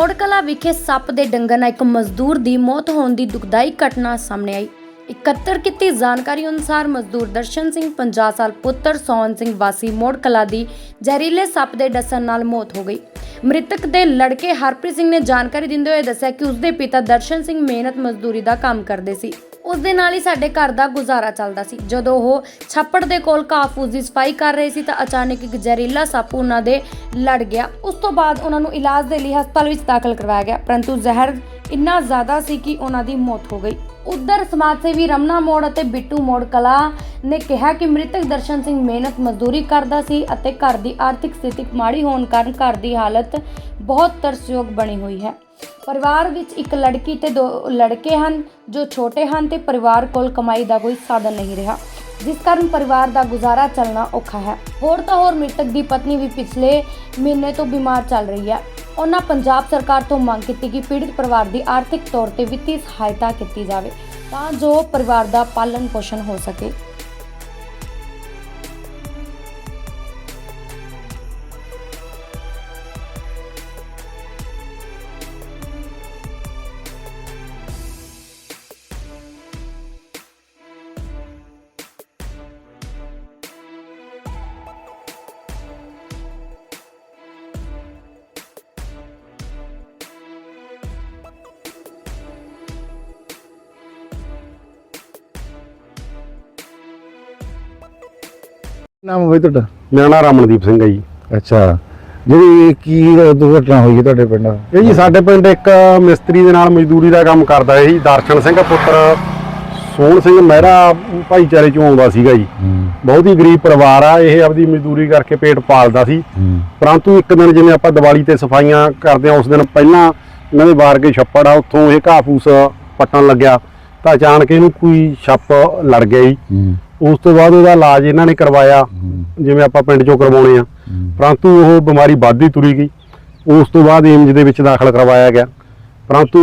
ਮੋੜਕਲਾ ਵਿਖੇ ਸੱਪ ਦੇ ਡੰਗਣ ਨਾਲ ਇੱਕ ਮਜ਼ਦੂਰ ਦੀ ਮੌਤ ਹੋਣ ਦੀ ਦੁਖਦਾਈ ਘਟਨਾ ਸਾਹਮਣੇ ਆਈ। ਇਕੱਤਰ ਕੀਤੀ ਜਾਣਕਾਰੀ ਅਨੁਸਾਰ ਮਜ਼ਦੂਰ ਦਰਸ਼ਨ ਸਿੰਘ 50 ਸਾਲ ਪੁੱਤਰ ਸੌਨ ਸਿੰਘ ਵਾਸੀ ਮੋੜਕਲਾ ਦੀ ਜ਼ਹਿਰੀਲੇ ਸੱਪ ਦੇ ਡਸਣ ਨਾਲ ਮੌਤ ਹੋ ਗਈ। ਮ੍ਰਿਤਕ ਦੇ ਲੜਕੇ ਹਰਪ੍ਰੀਤ ਸਿੰਘ ਨੇ ਜਾਣਕਾਰੀ ਦਿੰਦੇ ਹੋਏ ਦੱਸਿਆ ਕਿ ਉਸਦੇ ਪਿਤਾ ਦਰਸ਼ਨ ਸਿੰਘ ਮਿਹਨਤ ਮਜ਼ਦੂਰੀ ਦਾ ਕੰਮ ਕਰਦੇ ਸੀ। ਉਸ ਦੇ ਨਾਲ ਹੀ ਸਾਡੇ ਘਰ ਦਾ ਗੁਜ਼ਾਰਾ ਚੱਲਦਾ ਸੀ। ਜਦੋਂ ਉਹ ਛੱਪੜ ਦੇ ਕੋਲ ਕਾਫੂਸ ਦੀ ਸਫ਼ਾਈ ਕਰ ਰਹੇ ਸੀ ਤਾਂ ਅਚਾਨਕ ਇੱਕ ਜ਼ਹਿਰੀਲਾ ਸੱਪ ਉਹਨਾਂ ਦੇ ਲੜ ਗਿਆ। ਉਸ ਤੋਂ ਬਾਅਦ ਉਹਨਾਂ ਨੂੰ ਇਲਾਜ ਦੇ ਲਈ ਹਸਪਤਾਲ ਵਿੱਚ ਦਾਖਲ ਕਰਵਾਇਆ ਗਿਆ, ਪਰੰਤੂ ਜ਼ਹਿਰ ਇੰਨਾ ਜ਼ਿਆਦਾ ਸੀ ਕਿ ਉਹਨਾਂ ਦੀ ਮੌਤ ਹੋ ਗਈ। ਉਧਰ ਸਮਾਜ ਸੇਵੀ ਰਮਨਾ ਮੋੜ ਅਤੇ ਬਿੱਟੂ ਮੋੜ ਕਲਾ ਨੇ ਕਿਹਾ ਕਿ ਮ੍ਰਿਤਕ ਦਰਸ਼ਨ ਸਿੰਘ ਮਿਹਨਤ ਮਜ਼ਦੂਰੀ ਕਰਦਾ ਸੀ ਅਤੇ ਘਰ ਦੀ ਆਰਥਿਕ ਸਥਿਤੀ ਮਾੜੀ ਹੋਣ ਕਾਰਨ ਘਰ ਦੀ ਹਾਲਤ ਬਹੁਤ ਤਰਸਯੋਗ ਬਣੀ ਹੋਈ ਹੈ। ਪਰਿਵਾਰ ਵਿੱਚ ਇੱਕ ਲੜਕੀ ਤੇ ਦੋ ਲੜਕੇ ਹਨ, ਜੋ ਛੋਟੇ ਹਨ ਤੇ ਪਰਿਵਾਰ ਕੋਲ ਕਮਾਈ ਦਾ ਕੋਈ ਸਾਧਨ ਨਹੀਂ ਰਿਹਾ। ਜਿਸ ਕਾਰਨ ਪਰਿਵਾਰ ਦਾ ਗੁਜ਼ਾਰਾ ਚੱਲਣਾ ਔਖਾ ਹੈ। ਹੋਰ ਤਾਂ ਹੋਰ ਮ੍ਰਿਤਕ ਦੀ ਪਤਨੀ ਵੀ ਪਿਛਲੇ ਮਹੀਨੇ ਤੋਂ ਬਿਮਾਰ ਚੱਲ ਰਹੀ ਹੈ। ਉਹਨਾਂ ਪੰਜਾਬ ਸਰਕਾਰ ਤੋਂ ਮੰਗ ਕੀਤੀ ਕਿ ਪੀੜਿਤ ਪਰਿਵਾਰ ਦੀ ਆਰਥਿਕ ਤੌਰ ਤੇ ਵਿੱਤੀ ਸਹਾਇਤਾ ਕੀਤੀ ਜਾਵੇ, ਤਾਂ ਜੋ ਪਰਿਵਾਰ ਦਾ ਪਾਲਣ ਪੋਸ਼ਣ ਹੋ ਸਕੇ। ਨਾਮ ਹੋਈ ਤੁਹਾਡਾ? ਮੇਰਾ ਨਾਮ ਰਮਨਦੀਪ ਸਿੰਘ ਹੈ ਜੀ। ਅੱਛਾ। ਜਿਹੜੀ ਕੀ ਦੁਰਘਟਨਾ ਹੋਈ ਹੈ ਤੁਹਾਡੇ ਪਿੰਡ? ਇਹ ਜੀ ਸਾਡੇ ਪਿੰਡ ਇੱਕ ਮਿਸਤਰੀ ਦੇ ਨਾਲ ਮਜ਼ਦੂਰੀ ਦਾ ਕੰਮ ਕਰਦਾ ਹੈ ਜੀ ਦਰਸ਼ਨ ਸਿੰਘ ਪੁੱਤਰ ਸੋਹਣ ਸਿੰਘ ਮਹਿਰਾ ਭਾਈਚਾਰੇ ਚੋਂ ਆਉਂਦਾ ਸੀਗਾ ਜੀ। ਬਹੁਤ ਹੀ ਗਰੀਬ ਪਰਿਵਾਰ ਆ ਇਹ ਆਪਦੀ ਮਜ਼ਦੂਰੀ ਕਰਕੇ ਪੇਟ ਪਾਲਦਾ ਸੀ। ਪਰੰਤੂ ਇੱਕ ਦਿਨ ਜਿਵੇਂ ਆਪਾਂ ਦੀਵਾਲੀ ਤੇ ਸਫਾਈਆਂ ਕਰਦੇ ਆ ਉਸ ਦਿਨ ਪਹਿਲਾਂ ਇਹਨਾਂ ਦੇ ਬਾਰ ਕੇ ਛੱਪੜ ਆ ਉੱਥੋਂ ਇਹ ਘਾਹ ਫੂਸ ਪੱਟਣ ਲੱਗਿਆ ਤਾਂ ਅਚਾਨਕ ਇਹਨੂੰ ਕੋਈ ਛੱਪ ਲੜ ਗਿਆ ਜੀ। ਉਸ ਤੋਂ ਬਾਅਦ ਉਹਦਾ ਇਲਾਜ ਇਹਨਾਂ ਨੇ ਕਰਵਾਇਆ ਜਿਵੇਂ ਆਪਾਂ ਪਿੰਡ ਚੋਂ ਕਰਵਾਉਣੇ ਆ। ਪਰੰਤੂ ਉਹ ਬਿਮਾਰੀ ਵੱਧਦੀ ਤੁਰੀ ਗਈ। ਉਸ ਤੋਂ ਬਾਅਦ ਏਮਜ ਦੇ ਵਿੱਚ ਦਾਖਲ ਕਰਵਾਇਆ ਗਿਆ। ਪਰੰਤੂ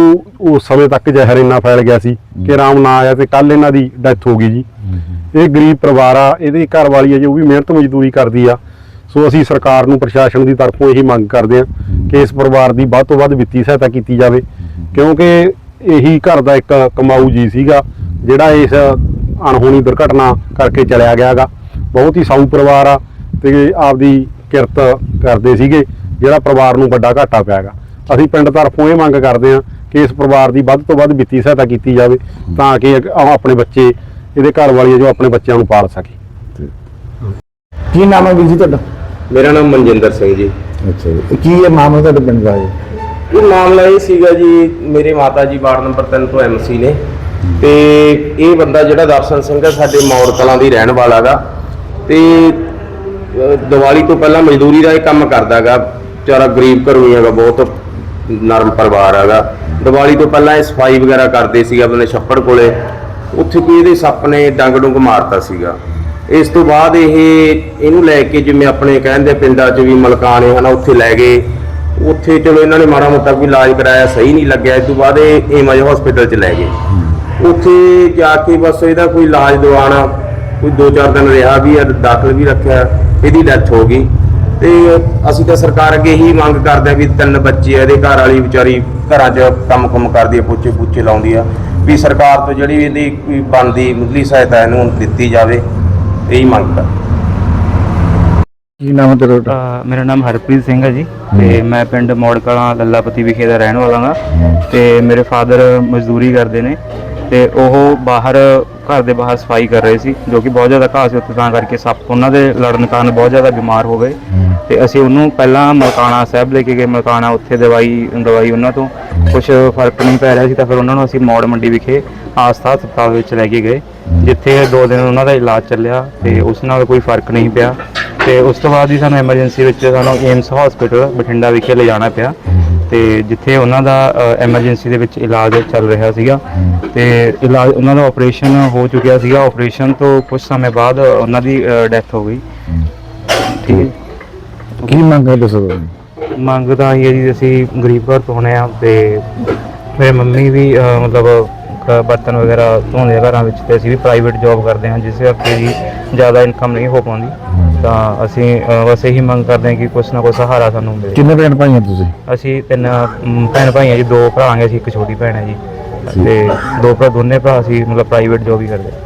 ਉਸ ਸਮੇਂ ਤੱਕ ਜ਼ਹਿਰ ਇੰਨਾ ਫੈਲ ਗਿਆ ਸੀ ਕਿ ਆਰਾਮ ਨਾ ਆਇਆ ਤੇ ਕੱਲ ਇਹਨਾਂ ਦੀ ਡੈਥ ਹੋ ਗਈ ਜੀ। ਇਹ ਗਰੀਬ ਪਰਿਵਾਰ ਆ ਇਹਦੀ ਘਰ ਵਾਲੀ ਹੈ ਜੋ ਵੀ ਮਿਹਨਤ ਮਜ਼ਦੂਰੀ ਕਰਦੀ ਆ। ਸੋ ਅਸੀਂ ਸਰਕਾਰ ਨੂੰ ਪ੍ਰਸ਼ਾਸਨ ਦੀ ਤਰਫੋਂ ਇਹੀ ਮੰਗ ਕਰਦੇ ਆ ਕਿ ਇਸ ਪਰਿਵਾਰ ਦੀ ਵੱਧ ਤੋਂ ਵੱਧ ਵਿੱਤੀ ਸਹਾਇਤਾ ਕੀਤੀ ਜਾਵੇ। ਕਿਉਂਕਿ ਇਹੀ ਘਰ ਦਾ ਇੱਕ ਕਮਾਊ ਜੀ ਸੀਗਾ ਜਿਹੜਾ ਇਸ ਅਣਹੋਣੀ ਦੁਰਘਟਨਾ ਕਰਕੇ ਚਲਿਆ ਗਿਆਗਾ। ਬਹੁਤ ਹੀ ਸਾਊ ਪਰਿਵਾਰ ਆ ਤੇ ਆਪਦੀ ਕਿਰਤ ਕਰਦੇ ਸੀਗੇ ਜਿਹੜਾ ਪਰਿਵਾਰ ਨੂੰ ਵੱਡਾ ਘਾਟਾ ਪਿਆਗਾ। ਅਸੀਂ ਪਿੰਡ ਤਰਫੋਂ ਇਹ ਮੰਗ ਕਰਦੇ ਆ ਕਿ ਇਸ ਪਰਿਵਾਰ ਦੀ ਵੱਧ ਤੋਂ ਵੱਧ ਵਿੱਤੀ ਸਹਾਇਤਾ ਕੀਤੀ ਜਾਵੇ ਤਾਂ ਕਿ ਆਪਣੇ ਬੱਚੇ ਇਹਦੇ ਘਰ ਵਾਲੀ ਹੈ ਜੋ ਆਪਣੇ ਬੱਚਿਆਂ ਨੂੰ ਪਾਲ ਸਕੇ। ਕੀ ਨਾਮ ਹੈ ਵੀਰ ਜੀ ਤੁਹਾਡਾ? ਮੇਰਾ ਨਾਮ ਮਨਜਿੰਦਰ ਸਿੰਘ ਜੀ। ਅੱਛਾ ਜੀ। ਕੀ ਇਹ ਮਾਮਲਾ ਤੁਹਾਡੇ ਪਿੰਡ ਦਾ ਜੀ ਇਹ ਮਾਮਲਾ ਇਹ ਸੀਗਾ ਜੀ ਮੇਰੇ ਮਾਤਾ ਜੀ ਵਾਰਡ ਨੰਬਰ 3 ਤੋਂ ਐਮਸੀ ਨੇ। ਤੇ ਇਹ ਬੰਦਾ ਜਿਹੜਾ ਦਰਸ਼ਨ ਸਿੰਘ ਹੈ, ਸਾਡੇ ਮੌੜ ਕਲਾਂ ਦੀ ਰਹਿਣ ਵਾਲਾ ਗਾ। ਤੇ ਦੀਵਾਲੀ ਤੋਂ ਪਹਿਲਾਂ ਮਜ਼ਦੂਰੀ ਦਾ ਇਹ ਕੰਮ ਕਰਦਾਗਾ ਵਿਚਾਰਾ ਗਰੀਬ ਘਰੋਂ ਹੀ ਹੈਗਾ, ਬਹੁਤ ਨਰਮ ਪਰਿਵਾਰ ਹੈਗਾ। ਦੀਵਾਲੀ ਤੋਂ ਪਹਿਲਾਂ ਇਹ ਸਫ਼ਾਈ ਵਗੈਰਾ ਕਰਦੇ ਸੀ ਆਪਣੇ ਛੱਪੜ ਕੋਲੇ। ਉੱਥੇ ਕੋਈ ਇਹਦੇ ਸੱਪ ਨੇ ਡੰਗ ਡੁੰਗ ਮਾਰਤਾ ਸੀਗਾ। ਇਸ ਤੋਂ ਬਾਅਦ ਇਹ, ਇਹਨੂੰ ਲੈ ਕੇ ਜਿਵੇਂ ਆਪਣੇ ਕਹਿੰਦੇ ਪਿੰਡਾਂ 'ਚ ਵੀ ਮਲਕਾਣੇ ਹਨ, ਉੱਥੇ ਲੈ ਗਏ। ਉੱਥੇ ਚਲੋ ਇਹਨਾਂ ਨੇ ਮਾੜਾ ਮੋਟਾ ਕੋਈ ਇਲਾਜ ਕਰਾਇਆ, ਸਹੀ ਨਹੀਂ ਲੱਗਿਆ। ਇਸ ਤੋਂ ਬਾਅਦ ਇਹ ਏਮਜ ਹਸਪੀਟਲ 'ਚ ਲੈ ਗਏ। ਉੱਥੇ ਜਾ ਕੇ ਬਸ ਇਹਦਾ ਕੋਈ ਇਲਾਜ ਦਵਾਣਾ ਕੋਈ 2-4 ਦਿਨ ਰਿਹਾ ਵੀ ਹੈ, ਦਾਖਲ ਵੀ ਰੱਖਿਆ ਇਹਦੀ ਡੈਥ ਹੋ ਗਈ। ਤੇ ਅਸੀਂ ਤਾਂ ਸਰਕਾਰ ਅੱਗੇ ਹੀ ਮੰਗ ਕਰਦੇ ਆ ਵੀ ਤਿੰਨ ਬੱਚੇ ਆ ਇਹਦੇ ਘਰ ਵਾਲੀ ਵਿਚਾਰੀ ਘਰਾਂ 'ਚ ਕੰਮ-ਕੁਮ ਕਰਦੀ ਆ ਪੁੱਛੇ ਪੁੱਛੇ ਲਾਉਂਦੀ ਆ। ਵੀ ਸਰਕਾਰ ਤੋਂ ਜਿਹੜੀ ਇਹਦੀ ਕੋਈ ਬਣਦੀ ਮੁੱਢਲੀ ਸਹਾਇਤਾ ਇਹਨੂੰ ਦਿੱਤੀ ਜਾਵੇ ਇਹੀ ਮੰਗ ਕਰ ਕੀ ਨਾਮ ਹੈ ਤੁਹਾਡਾ ਮੇਰਾ ਨਾਮ ਹਰਪ੍ਰੀਤ ਸਿੰਘ ਹੈ ਜੀ ਤੇ ਮੈਂ ਪਿੰਡ ਮੋੜ ਕਲਾਂ ਲੱਲਾਪਤੀ ਵਿਖੇ ਦਾ ਰਹਿਣ ਵਾਲਾ ਹਾਂ। ਤੇ ਮੇਰੇ ਫਾਦਰ ਮਜ਼ਦੂਰੀ ਕਰਦੇ ਨੇ। ਤੇ ਉਹ ਬਾਹਰ ਘਰ ਦੇ ਬਾਹਰ ਸਫ਼ਾਈ ਕਰ ਰਹੇ ਸੀ ਜੋ ਕਿ ਬਹੁਤ ਜ਼ਿਆਦਾ ਘਾਹ ਸੀ ਉੱਥੇ ਤਾਂ ਕਰਕੇ ਸੱਪ ਉਹਨਾਂ ਦੇ ਲੜਨ ਕਾਰਨ ਬਹੁਤ ਜ਼ਿਆਦਾ ਬਿਮਾਰ ਹੋ ਗਏ। ਤੇ ਅਸੀਂ ਉਹਨੂੰ ਪਹਿਲਾਂ ਮਲਕਾਣਾ ਸਾਹਿਬ ਲੈ ਕੇ ਗਏ ਮਲਕਾਣਾ ਉੱਥੇ ਦਵਾਈ ਦਵਾਈ ਉਹਨਾਂ ਤੋਂ। ਕੁਝ ਫ਼ਰਕ ਨਹੀਂ ਪੈ ਰਿਹਾ ਸੀ ਤਾਂ ਫਿਰ ਉਹਨਾਂ ਨੂੰ ਅਸੀਂ ਮੌੜ ਮੰਡੀ ਵਿਖੇ ਆਸਥਾ ਹਸਪਤਾਲ ਵਿੱਚ ਲੈ ਕੇ ਗਏ ਜਿੱਥੇ ਦੋ ਦਿਨ ਉਹਨਾਂ ਦਾ ਇਲਾਜ ਚੱਲਿਆ ਤੇ ਉਸ ਨਾਲ ਕੋਈ ਫ਼ਰਕ ਨਹੀਂ ਪਿਆ। ਤੇ ਉਸ ਤੋਂ ਬਾਅਦ ਹੀ ਸਾਨੂੰ ਐਮਰਜੈਂਸੀ ਵਿੱਚ ਸਾਨੂੰ ਏਮਸ ਹਸਪੀਟਲ ਬਠਿੰਡਾ ਵਿਖੇ ਲਿਜਾਣਾ ਪਿਆ। ਤੇ ਜਿੱਥੇ ਉਹਨਾਂ ਦਾ ਐਮਰਜੈਂਸੀ ਦੇ ਵਿੱਚ ਇਲਾਜ ਚੱਲ ਰਿਹਾ ਸੀਗਾ। ਤੇ ਇਲਾਜ ਉਹਨਾਂ ਦਾ ਆਪਰੇਸ਼ਨ ਹੋ ਚੁੱਕਿਆ ਸੀਗਾ। ਆਪਰੇਸ਼ਨ ਤੋਂ ਕੁਝ ਸਮੇਂ ਬਾਅਦ ਉਹਨਾਂ ਦੀ ਡੈਥ ਹੋ ਗਈ। ਠੀਕ ਹੈ। ਕੀ ਮੰਗ ਹੈ ਦੱਸੋ? ਮੰਗ ਤਾਂ ਇਹ ਹੈ ਜੀ ਅਸੀਂ ਗਰੀਬ ਘਰ ਤੋਂ ਆਉਂਦੇ ਆ ਤੇ ਮੇਰੇ ਮੰਮੀ ਵੀ ਅਹ, ਬਰਤਨ ਵਗੈਰਾ ਧੋਂਦੇ ਆ ਘਰਾਂ ਵਿੱਚ ਤੇ ਅਸੀਂ ਵੀ ਪ੍ਰਾਈਵੇਟ ਜੌਬ ਕਰਦੇ ਹਾਂ ਜਿਸ ਕਰਕੇ ਜੀ ਜ਼ਿਆਦਾ ਇਨਕਮ ਨਹੀਂ ਹੋ ਪਾਉਂਦੀ। ਤਾਂ ਅਸੀਂ ਅ, ਬਸ ਇਹੀ ਮੰਗ ਕਰਦੇ ਹਾਂ ਕਿ ਕੁਛ ਨਾ ਕੁਛ ਸਹਾਰਾ ਸਾਨੂੰ ਮਿਲੇ। ਕਿੰਨੇ ਭੈਣ ਭਾਈ ਆ ਤੁਸੀਂ? ਅਸੀਂ ਤਿੰਨ ਅਮ, ਭੈਣ ਭਾਈ ਹਾਂ ਜੀ ਦੋ ਭਰਾ ਹਾਂ ਅਸੀਂ ਇੱਕ ਛੋਟੀ ਭੈਣ ਹੈ ਜੀ। ਤੇ ਦੋ ਭਰਾ ਦੋਨੇ ਭਰਾ ਅਸੀਂ ਮਤਲਬ ਪ੍ਰਾਈਵੇਟ ਜੌਬ ਹੀ ਕਰਦੇ ਹੈ।